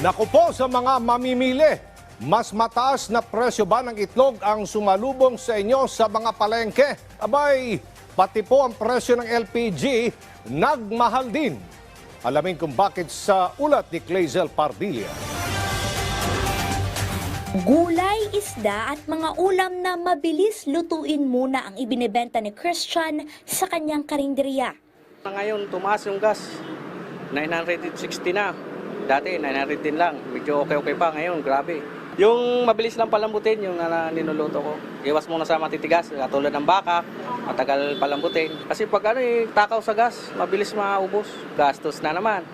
Naku po sa mga mamimili, mas mataas na presyo ba ng itlog ang sumalubong sa inyo sa mga palengke? Abay, pati po ang presyo ng LPG nagmahal din. Alamin kung bakit sa ulat ni Clazel Pardilla. Gulay, isda at mga ulam na mabilis lutuin muna ang ibinebenta ni Christian sa kanyang karinderya. Ngayon, tumaas yung gas. 960 na. Dati, 900 din lang. Medyo okay-okay pa. Ngayon, grabe. Yung mabilis lang palambutin, yung uh, ninuluto ko. Iwas muna sa matitigas, katulad ng baka, matagal palambutin. Kasi pag ano, eh, takaw sa gas, mabilis maubos. Gastos na naman.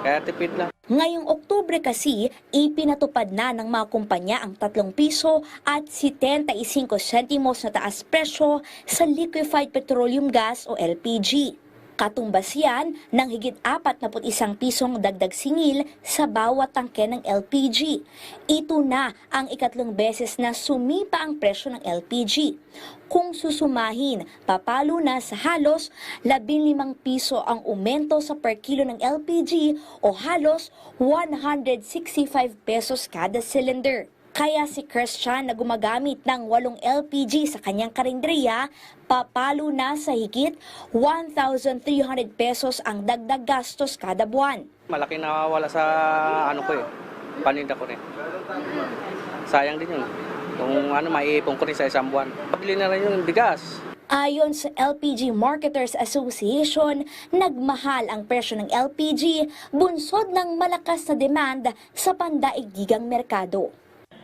Kaya tipid lang. Ngayong Oktubre kasi, ipinatupad na ng mga kumpanya ang 3 piso at 75 sentimos na taas presyo sa liquefied petroleum gas o LPG. Katumbas yan ng higit 41 pisong dagdag singil sa bawat tangke ng LPG. Ito na ang ikatlong beses na sumipa ang presyo ng LPG. Kung susumahin, papalo na sa halos 15 piso ang umento sa per kilo ng LPG o halos 165 pesos kada cylinder. Kaya si Christian na gumagamit ng walong LPG sa kanyang karinderiya, papalo na sa higit 1,300 pesos ang dagdag gastos kada buwan. Malaki nawawala sa ano ko eh. Paninda ko rin. Sayang din yun. Kung ano, maiipon ko rin sa isang buwan. Pabili na rin yung bigas. Ayon sa LPG Marketers Association, nagmahal ang presyo ng LPG bunsod ng malakas na demand sa pandaigdigang merkado.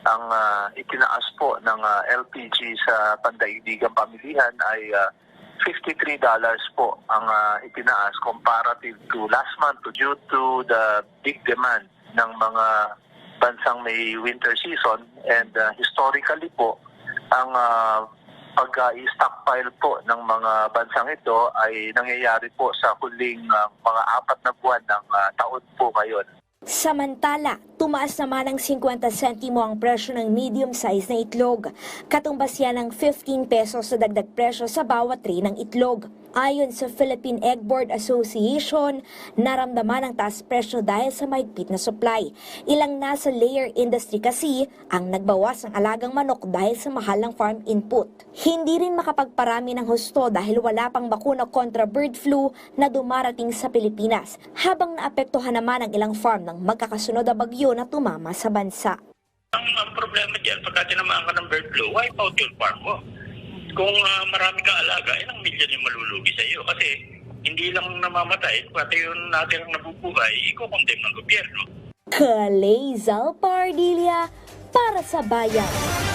Ang ah, itinaas po ng ah, LPG sa pandaigdigang pamilihan ay ah, $53 po ang ah, itinaas comparative to last month due to the big demand ng mga bansang may winter season and ah, historically po ang uh, pag-stockpile po ng mga bansang ito ay nangyayari po sa huling ah, mga apat na buwan ng ah, taon po ngayon. Samantala, tumaas naman ng 50 sentimo ang presyo ng medium size na itlog. Katumbas yan ng 15 pesos sa dagdag presyo sa bawat tray ng itlog. Ayon sa Philippine Egg Board Association, naramdaman ang taas presyo dahil sa mahigpit na supply. Ilang nasa layer industry kasi ang nagbawas ng alagang manok dahil sa mahal ng farm input. Hindi rin makapagparami ng husto dahil wala pang bakuna kontra bird flu na dumarating sa Pilipinas, habang naapektuhan naman ang ilang farm ng magkakasunod na bagyo na tumama sa bansa. Ang, ang problema dyan, pagka tinamaan ka ng bird flu, wipe out yung farm mo. Kung ah, marami ka alaga, ilang milyon yung malulugi sa iyo. Kasi hindi lang namamatay, pati yung natirang nabubuhay, iko-condemn ng gobyerno. Kalezal Pardilla para sa bayan.